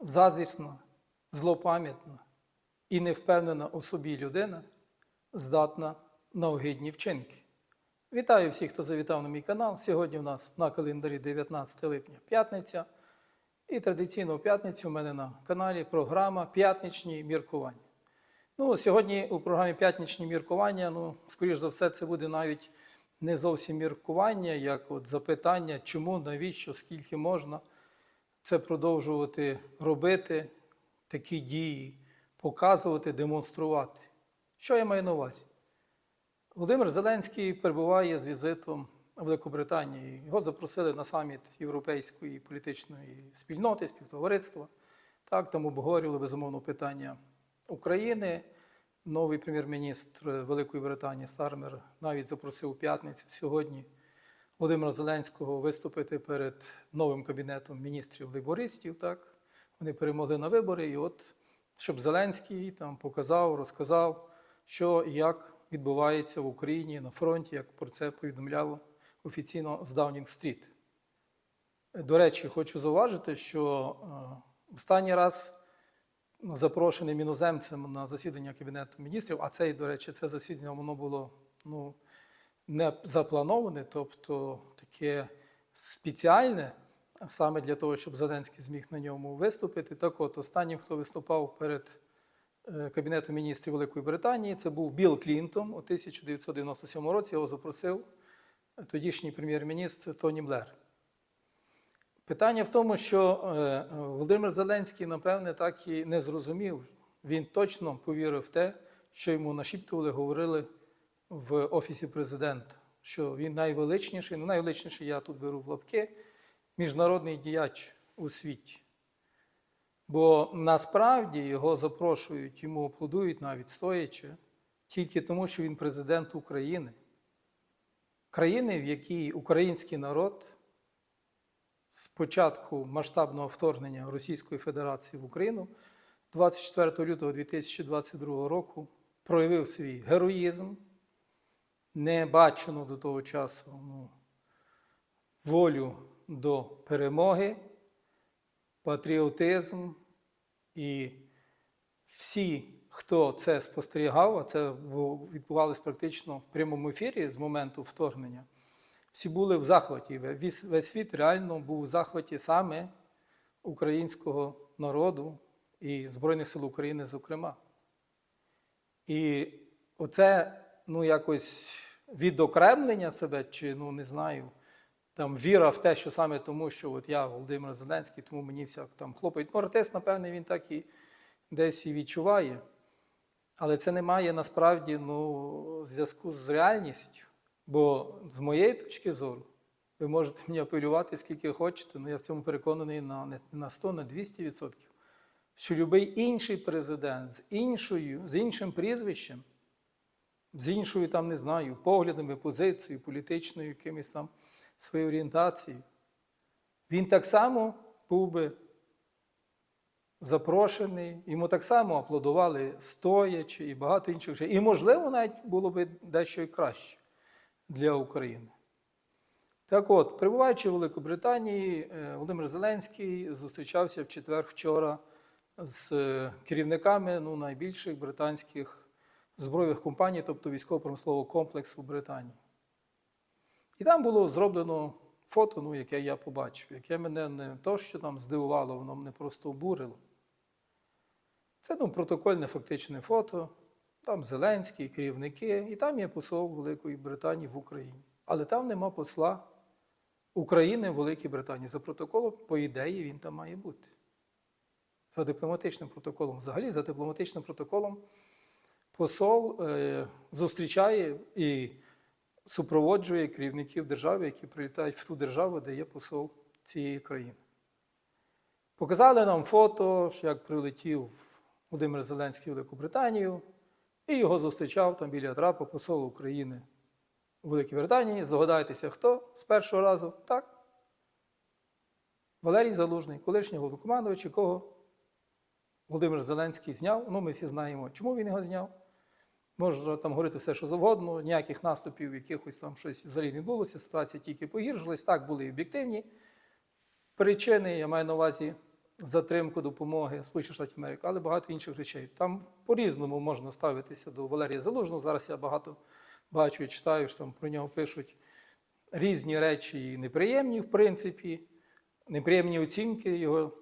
заздрісна, злопам'ятна і невпевнена у собі людина здатна на огидні вчинки. Вітаю всіх, хто завітав на мій канал. Сьогодні у нас на календарі 19 липня п'ятниця. І традиційно в п'ятницю у мене на каналі програма П'ятничні міркування. Ну, сьогодні у програмі П'ятничні міркування, ну, скоріш за все, це буде навіть не зовсім міркування, як от запитання, чому, навіщо, скільки можна це продовжувати робити, такі дії, показувати, демонструвати. Що я маю на увазі? Володимир Зеленський перебуває з візитом в Великобританії. Його запросили на саміт Європейської політичної спільноти, співтовариства. Так, там обговорювали безумовно питання України. Новий прем'єр-міністр Великої Британії Стармер навіть запросив у п'ятницю сьогодні Володимира Зеленського виступити перед новим кабінетом міністрів лейбористів. Так, вони перемогли на вибори, і от щоб Зеленський там показав, розказав, що і як відбувається в Україні на фронті, як про це повідомляло офіційно з Даунінг-стріт. До речі, хочу зауважити, що е, останній раз запрошеним іноземцем на засідання Кабінету міністрів, а це, до речі, це засідання воно було ну, не заплановане, тобто таке спеціальне, саме для того, щоб Зеленський зміг на ньому виступити. Так от, останнім, хто виступав перед е, Кабінетом міністрів Великої Британії, це був Білл Клінтон у 1997 році. Його запросив тодішній прем'єр-міністр Тоні Блер. Питання в тому, що е, Володимир Зеленський, напевне, так і не зрозумів. Він точно повірив в те, що йому нашіптували, говорили в Офісі президента, що він найвеличніший, ну найвеличніший я тут беру в лапки, міжнародний діяч у світі. Бо насправді його запрошують, йому аплодують навіть стоячи, тільки тому, що він президент України, країни, в якій український народ з початку масштабного вторгнення Російської Федерації в Україну 24 лютого 2022 року проявив свій героїзм, не бачену до того часу ну, волю до перемоги, патріотизм і всі, хто це спостерігав, а це відбувалося практично в прямому ефірі з моменту вторгнення. Всі були в захваті. Весь, весь світ реально був у захваті саме українського народу і Збройних сил України, зокрема. І оце, ну, якось відокремлення себе, чи ну не знаю, там віра в те, що саме тому, що от я Володимир Зеленський, тому мені всяк там хлопають. Ну, артист, напевне, він так і десь і відчуває. Але це не має насправді ну, зв'язку з реальністю. Бо з моєї точки зору, ви можете мені апелювати скільки хочете, але я в цьому переконаний на, не на 100, на 200%, що будь-який інший президент з іншою, з іншим прізвищем, з іншою, там, не знаю, поглядами, позицією, політичною, якимось там своєю орієнтацією, він так само був би запрошений, йому так само аплодували стоячи і багато інших речей. І, можливо, навіть було б дещо і краще для України. Так от, перебуваючи в Великобританії, Володимир Зеленський зустрічався в четвер вчора з керівниками ну, найбільших британських збройних компаній, тобто військово-промислового комплексу Британії. І там було зроблено фото, ну, яке я побачив, яке мене не то, що там здивувало, воно мене просто обурило. Це ну, протокольне фактичне фото. Там Зеленський, керівники, і там є посол Великої Британії в Україні. Але там нема посла України в Великій Британії. За протоколом, по ідеї, він там має бути. За дипломатичним протоколом. Взагалі, за дипломатичним протоколом посол е, зустрічає і супроводжує керівників держави, які прилітають в ту державу, де є посол цієї країни. Показали нам фото, як прилетів Володимир Зеленський в Велику Британію. І його зустрічав там біля трапа посол України у Великій Британії. Згадайтеся, хто з першого разу? Так. Валерій Залужний, колишній головнокомандувач, якого Володимир Зеленський зняв. Ну, ми всі знаємо, чому він його зняв. Можна там говорити все, що завгодно, ніяких наступів, якихось там щось взагалі не відбулося, ситуація тільки погіршилась. Так, були об'єктивні причини, я маю на увазі затримку допомоги Сполучених Штатів Америки, але багато інших речей. Там по-різному можна ставитися до Валерія Залужного. Зараз я багато бачу і читаю, що там про нього пишуть різні речі і неприємні, в принципі, неприємні оцінки його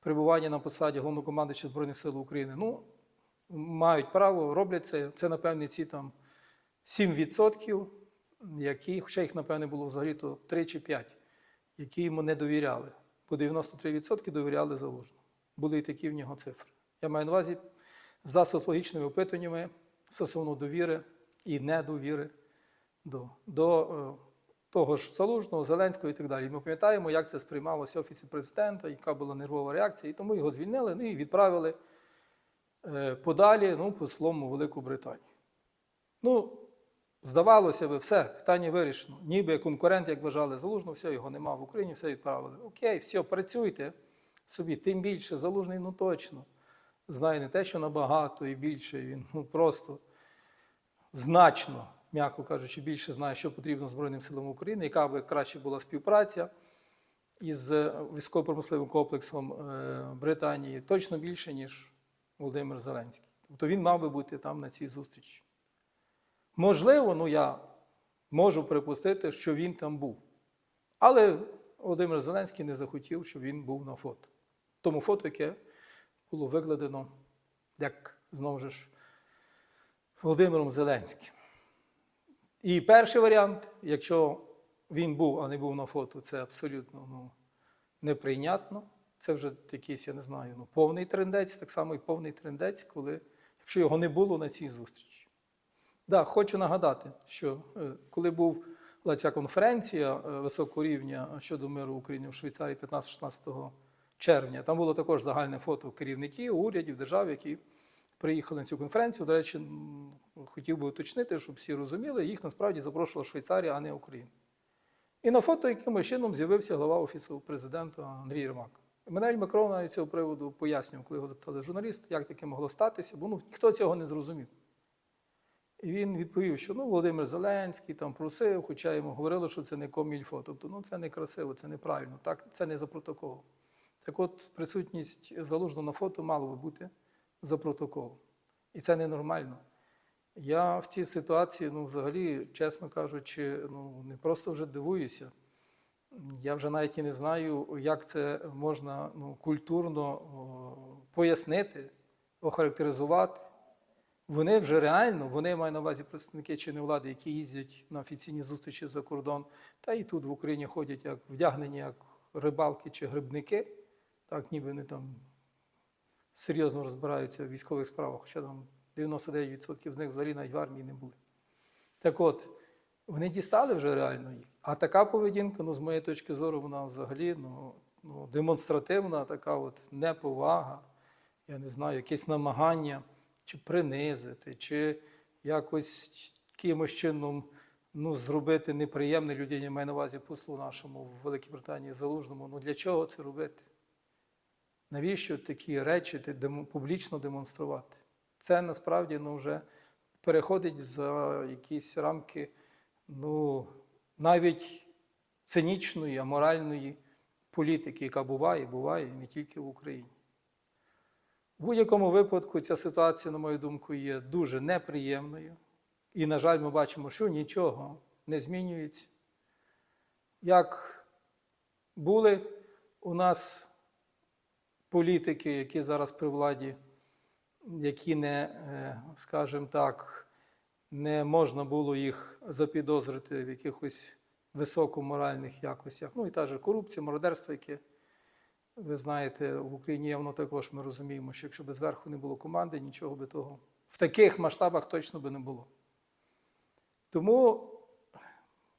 перебування на посаді головнокомандуюча Збройних сил України. Ну, мають право, роблять це. Це, напевне, ці там 7%, які, хоча їх, напевне, було взагалі-то 3 чи 5, які йому не довіряли. По 93% довіряли залужно. Були і такі в нього цифри. Я маю на увазі за соціологічними опитуваннями стосовно довіри і недовіри до, до е, того ж Залужного, Зеленського і так далі. Ми пам'ятаємо, як це сприймалося в Офісі президента, яка була нервова реакція, і тому його звільнили ну, і відправили подалі ну, послом у Велику Британію. Ну, здавалося би, все, питання вирішено. Ніби конкурент, як вважали Залужного, все, його нема в Україні, все відправили. Окей, все, працюйте собі, тим більше, Залужний, ну точно. Знає не те, що набагато і більше, він ну, просто значно, м'яко кажучи, більше знає, що потрібно Збройним силам України, яка би краще була співпраця із військово-промисловим комплексом е, Британії, точно більше, ніж Володимир Зеленський. Тобто він мав би бути там на цій зустрічі. Можливо, ну я можу припустити, що він там був. Але Володимир Зеленський не захотів, щоб він був на фото. Тому фото, яке було викладено, як знову ж Володимиром Зеленським. І перший варіант, якщо він був, а не був на фото, це абсолютно ну, неприйнятно. Це вже якийсь, я не знаю, ну, повний трендець, так само і повний трендець, коли, якщо його не було на цій зустрічі. Да, хочу нагадати, що е, коли був була ця конференція е, високого рівня щодо миру України в Швейцарії 15-16 червня, там було також загальне фото керівників, урядів, держав, які приїхали на цю конференцію. До речі, хотів би уточнити, щоб всі розуміли, їх насправді запрошувала Швейцарія, а не Україна. І на фото якимось чином з'явився глава Офісу президента Андрій Єрмак. Еммануель Макрон навіть цього приводу пояснював, коли його запитали журналісти, як таке могло статися, бо ну, ніхто цього не зрозумів. І він відповів, що ну, Володимир Зеленський там просив, хоча йому говорили, що це не комільфо. Тобто, ну це не красиво, це неправильно, так, це не за протоколом. Так от, присутність залужного на фото мало би бути за протоколом. І це ненормально. Я в цій ситуації, ну, взагалі, чесно кажучи, ну, не просто вже дивуюся. Я вже навіть і не знаю, як це можна ну, культурно пояснити, охарактеризувати. Вони вже реально, вони мають на увазі представники чинної влади, які їздять на офіційні зустрічі за кордон, та і тут в Україні ходять як вдягнені як рибалки чи грибники, так ніби вони там серйозно розбираються в військових справах, хоча там 99% з них взагалі навіть в армії не були. Так от, вони дістали вже реально їх. А така поведінка, ну, з моєї точки зору, вона взагалі ну, ну, демонстративна, така от неповага, я не знаю, якесь намагання чи принизити, чи якось якимось чином ну, зробити неприємне людині, я маю на увазі послу нашому в Великій Британії залужному. Ну для чого це робити? Навіщо такі речі ти демо- публічно демонструвати? Це насправді ну, вже переходить за якісь рамки ну, навіть цинічної, аморальної політики, яка буває, буває не тільки в Україні. В будь-якому випадку ця ситуація, на мою думку, є дуже неприємною. І, на жаль, ми бачимо, що нічого не змінюється. Як були у нас політики, які зараз при владі, які не, е, скажімо так, не можна було їх запідозрити в якихось високоморальних якостях. Ну і та же корупція, мародерство, яке ви знаєте, в Україні є воно також ми розуміємо, що якщо б зверху не було команди, нічого би того в таких масштабах точно би не було. Тому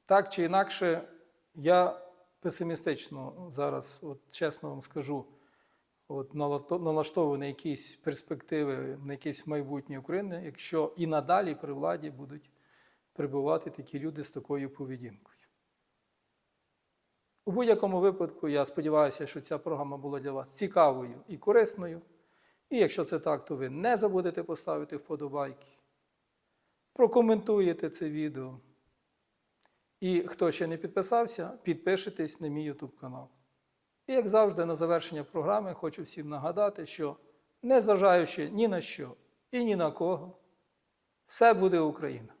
так чи інакше, я песимістично зараз, от чесно вам скажу, от налато- налаштований на якісь перспективи, на якесь майбутнє України, якщо і надалі при владі будуть перебувати такі люди з такою поведінкою. У будь-якому випадку, я сподіваюся, що ця програма була для вас цікавою і корисною. І якщо це так, то ви не забудете поставити вподобайки, прокоментуєте це відео. І хто ще не підписався, підпишитесь на мій YouTube канал. І як завжди, на завершення програми хочу всім нагадати, що незважаючи ні на що і ні на кого, все буде Україна.